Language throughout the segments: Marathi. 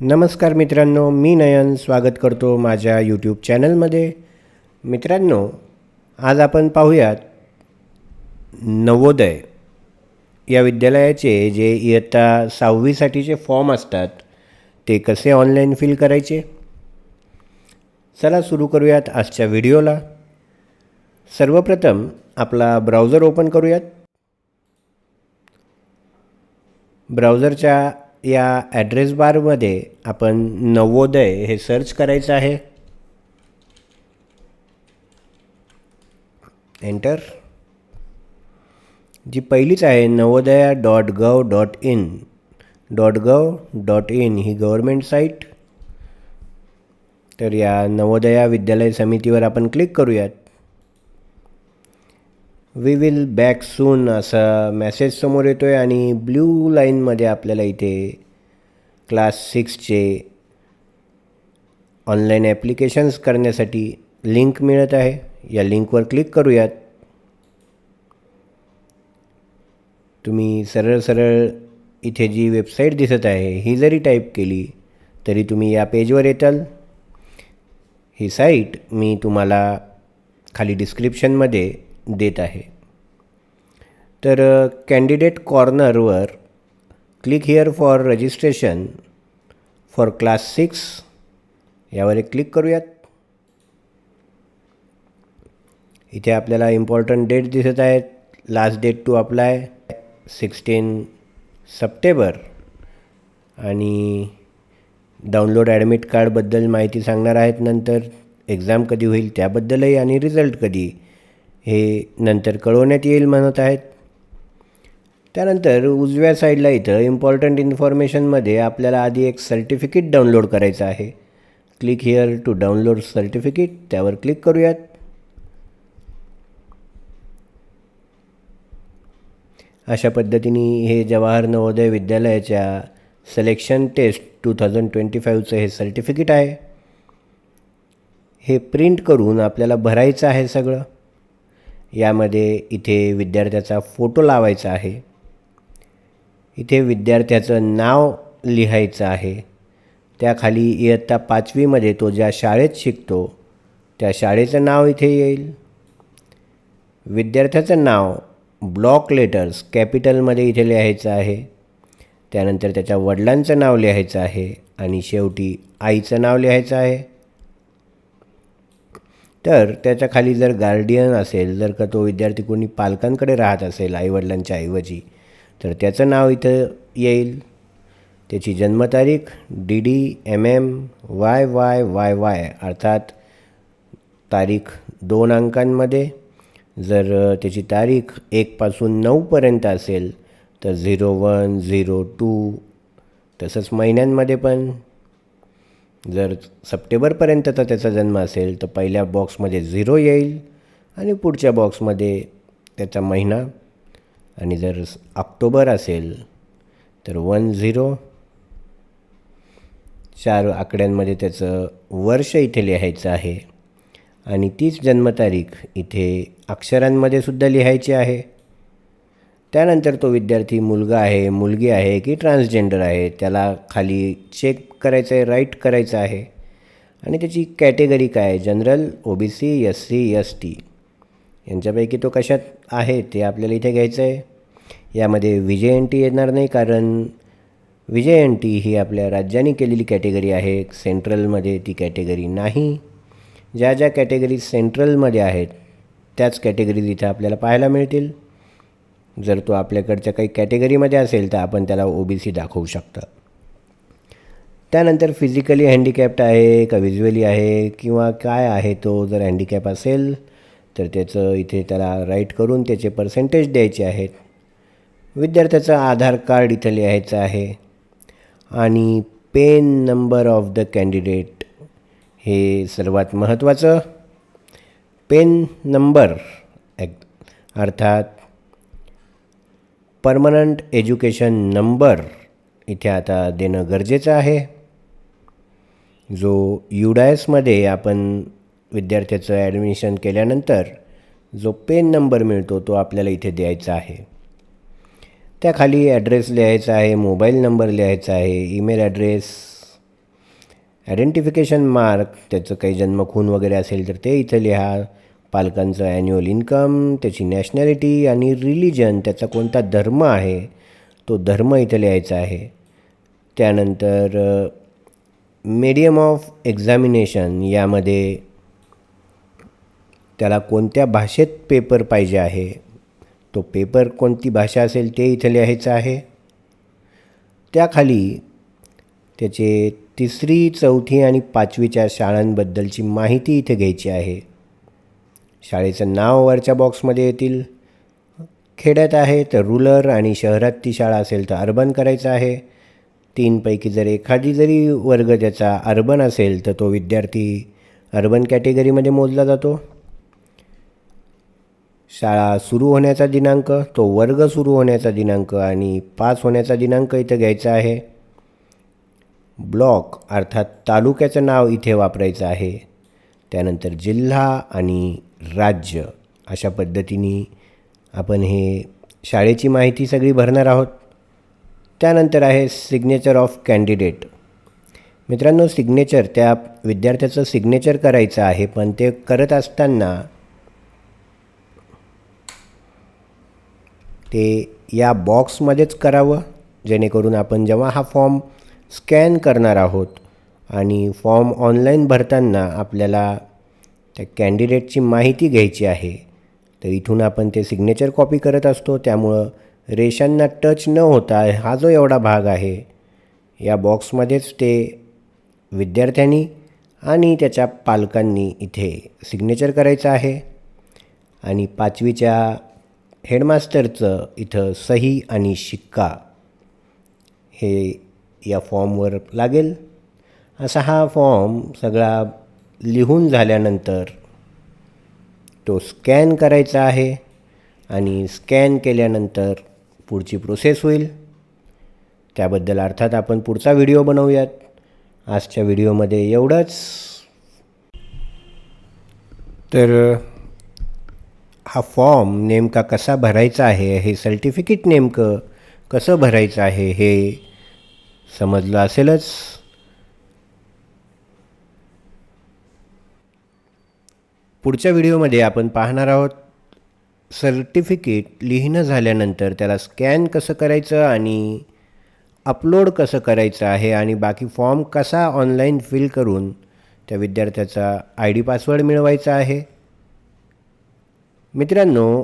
नमस्कार मित्रांनो मी नयन स्वागत करतो माझ्या यूट्यूब चॅनलमध्ये मित्रांनो आज आपण पाहूयात नवोदय. या विद्यालयाचे जे इयत्ता सहावीसाठीचे फॉर्म असतात ते कसे ऑनलाईन फिल करायचे? चला सुरू करूयात आजच्या व्हिडिओला सर्वप्रथम आपला ब्राउझर ओपन करूयात. ब्राउझरच्या या ॲड्रेस बारमध्ये आपण नवोदय हे सर्च करायचं आहे. एंटर जी पहिलीच आहे Navodaya dot gov dot in dot gov dot in he government site तर या नवोदया विद्यालय समितीवर आपण क्लिक करूयात. वी विल बॅक सून असा मेसेज समोर येतो आहे आणि ब्ल्यू लाईनमध्ये आपल्याला इथे क्लास सिक्सचे ऑनलाईन ॲप्लिकेशन्स करण्यासाठी लिंक मिळत आहे. या लिंकवर क्लिक करूयात. तुम्ही सरळ सरळ इथे जी वेबसाईट दिसत आहे ही जरी टाईप केली तरी तुम्ही या पेजवर येताल. ही साईट मी तुम्हाला खाली डिस्क्रिप्शनमध्ये देत आहे. तर candidate कॉर्नरवर click here for registration for class six यावर एक क्लिक करूयात. इथे आपल्याला इम्पॉर्टंट डेट दिसत आहेत. Last date to apply sixteen September. आणि डाउनलोड ॲडमिट कार्डबद्दल माहिती सांगणार आहेत नंतर. एक्झाम कधी होईल त्याबद्दलही आणि रिझल्ट कधी हे नंतर कळवण्यात येईल म्हणत आहेत. त्यानंतर उजव्या साईडला इथं इम्पॉर्टंट इन्फॉर्मेशनमध्ये आपल्याला आधी एक सर्टिफिकेट डाउनलोड करायचं आहे. Click here to download certificate त्यावर क्लिक करूयात. अशा पद्धतीने हे जवाहर नवोदय विद्यालयाच्या selection test two thousand twenty फाईव्हचं हे सर्टिफिकेट आहे. हे प्रिंट करून आपल्याला भरायचं आहे सगळं. यामध्ये इथे विद्यार्थ्याचा फोटो लावायचा आहे. इथे विद्यार्थ्याचं नाव लिहायचं आहे. त्याखाली इयत्ता पाचवीमध्ये तो ज्या शाळेत शिकतो त्या शाळेचं नाव इथे येईल. विद्यार्थ्याचं नाव ब्लॉक लेटर्स कॅपिटलमध्ये इथे लिहायचं आहे. त्यानंतर त्याच्या वडिलांचं नाव लिहायचं आहे आणि शेवटी आईचं नाव लिहायचं आहे. तर त्याच्याखाली जर गार्डियन असेल जर का तो विद्यार्थी कोणी पालकांकडे राहत असेल आईवडिलांच्या ऐवजी तर त्याचं नाव इथं येईल. त्याची जन्मतारीख D D M M Y Y Y Y अर्थात तारीख दोन अंकांमध्ये. जर त्याची तारीख एकपासून नऊपर्यंत असेल तर झिरो वन झिरो टू तसंच महिन्यांमध्ये पण. जर सप्टेंबरपर्यंतचा त्याचा जन्म असेल तर पहिल्या बॉक्समध्ये झिरो येईल आणि पुढच्या बॉक्समध्ये त्याचा महिना. आणि जर ऑक्टोबर असेल तर वन झिरो. चार आकड्यांमध्ये त्याचं वर्ष इथे लिहायचं आहे. आणि तीच जन्मतारीख इथे अक्षरांमध्ये सुद्धा लिहायची आहे. त्यानंतर तो विद्यार्थी मुलगा आहे मुलगी आहे की ट्रान्सजेंडर आहे त्याला खाली चेक करायचं आहे राईट करायचं आहे. आणि त्याची कॅटेगरी काय आहे? General O B C S C S T यांच्यापैकी तो कशात आहे ते आपल्याला इथे घ्यायचं आहे यामध्ये विजय एन टी येणार नाही कारण विजय एन टी ही आपल्या राज्याने केलेली कॅटेगरी आहे. सेंट्रलमध्ये ती कॅटेगरी नाही. ज्या ज्या कॅटेगरी सेंट्रलमध्ये आहेत त्याच कॅटेगरीज इथं आपल्याला पाहायला मिळतील. जर तो आपल्याकडच्या काही कॅटेगरीमध्ये असेल तर आपण त्याला ओ बी सी दाखवू शकता. त्यानंतर फिजिकली हँडिकॅप्ट आहे का विज्युअली आहे किंवा काय आहे तो जर हँडिकॅप असेल तर त्याचं इथे त्याला राईट करून त्याचे पर्सेंटेज द्यायचे आहेत. विद्यार्थ्याचं आधार कार्ड इथं लिहायचं आहे. आणि PEN number of the candidate हे सर्वात महत्त्वाचं. पेन नंबर अर्थात परमनंट एज्युकेशन नंबर इथे आता देणं गरजेचं आहे. जो युडायसमध्ये आपण विद्यार्थ्याचं ॲडमिशन केल्यानंतर जो पेन नंबर मिळतो तो आपल्याला इथे द्यायचा आहे. त्याखाली ॲड्रेस लिहायचा आहे मोबाईल नंबर लिहायचा आहे ईमेल ॲड्रेस आयडेंटिफिकेशन मार्क त्याचं काही जन्मखून वगैरे असेल तर ते इथं लिहा. पालकांचं ॲन्युअल इन्कम त्याची नॅशनॅलिटी आणि रिलिजन त्याचा कोणता धर्म आहे तो धर्म इथं लिहायचा आहे. त्यानंतर मीडियम ऑफ एक्झामिनेशन यामध्ये त्याला कोणत्या भाषेत पेपर पाहिजे आहे तो पेपर कोणती भाषा असेल ते इथं लिहायचं आहे. त्याखाली त्याचे तिसरी चौथी आणि पाचवीच्या शाळांबद्दलची माहिती इथे घ्यायची आहे. शाळेचं नाव वरच्या बॉक्समध्ये येतील. खेड्यात आहे तर रुलर आणि शहरात ती शाळा असेल तर अर्बन करायचं आहे. तीनपैकी जर एखादी जरी वर्ग त्याचा अर्बन असेल तर तो विद्यार्थी अर्बन कॅटेगरीमध्ये मोजला जातो. शाळा सुरू होण्याचा दिनांक तो वर्ग सुरू होण्याचा दिनांक आणि पास होण्याचा दिनांक इथं घ्यायचा आहे. ब्लॉक अर्थात तालुक्याचं नाव इथे वापरायचं आहे. त्यानंतर जिल्हा आणि राज्य अशा पद्धतीने आपण हे शाळेची माहिती सगळी भरणार आहोत. त्यानंतर आहे सिग्नेचर ऑफ कॅन्डिडेट मित्रांनो सिग्नेचर त्या विद्यार्थ्याचं सिग्नेचर करायचं आहे पण ते करत असताना ते या बॉक्समध्येच करावं जेणेकरून आपण जेव्हा हा फॉर्म स्कॅन करणार आहोत आणि फॉर्म ऑनलाईन भरताना आपल्याला त्या कॅन्डिडेटची माहिती घ्यायची आहे. तर इथून आपण ते सिग्नेचर कॉपी करत असतो. त्यामुळं रेषांना टच न होता हा जो एवढा भाग आहे या बॉक्समध्येच ते विद्यार्थ्यांनी आणि त्याच्या पालकांनी इथे सिग्नेचर करायचं आहे. आणि पाचवीच्या हेडमास्टरचं इथं सही आणि शिक्का हे या फॉर्मवर लागेल. असा हा फॉर्म सगळा लिहून झाल्यानंतर तो स्कॅन करायचा आहे आणि स्कॅन केल्यानंतर पुढची प्रोसेस होईल. त्याबद्दल अर्थात आपण पुढचा व्हिडिओ बनवूयात. आजच्या व्हिडिओमध्ये एवढंच. तर हा फॉर्म नेमका कसा भरायचा आहे हे सर्टिफिकेट नेमकं कसं भरायचं आहे हे समजलं असेलच. पुढच्या व्हिडिओमध्ये आपण पाहणार आहोत सर्टिफिकेट लिहिणं झाल्यानंतर त्याला स्कॅन कसं करायचं आणि अपलोड कसं करायचं आहे आणि बाकी फॉर्म कसा ऑनलाईन फिल करून त्या विद्यार्थ्याचा आय डी पासवर्ड मिळवायचा आहे. मित्रांनो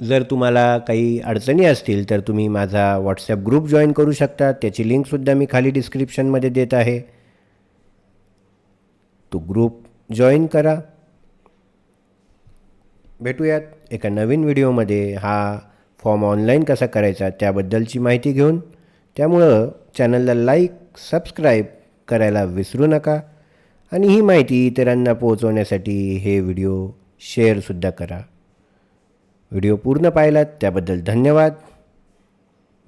जर तुम्हाला काही अडचणी असतील तर तुम्ही माझा व्हॉट्सॲप ग्रुप जॉईन करू शकता. त्याची लिंकसुद्धा मी खाली डिस्क्रिप्शनमध्ये देत आहे. तो ग्रुप जॉईन करा. भेटूयात एका नवीन व्हिडिओमध्ये हा फॉर्म ऑनलाईन कसा करायचा त्याबद्दलची माहिती घेऊन. त्यामुळं चॅनलला लाईक सबस्क्राईब करायला विसरू नका. आणि ही माहिती इतरांना पोहोचवण्यासाठी हे व्हिडिओ शेअरसुद्धा करा. व्हिडिओ पूर्ण पाहिलात त्याबद्दल धन्यवाद.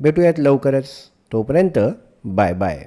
भेटूयात लवकरच. तोपर्यंत बाय बाय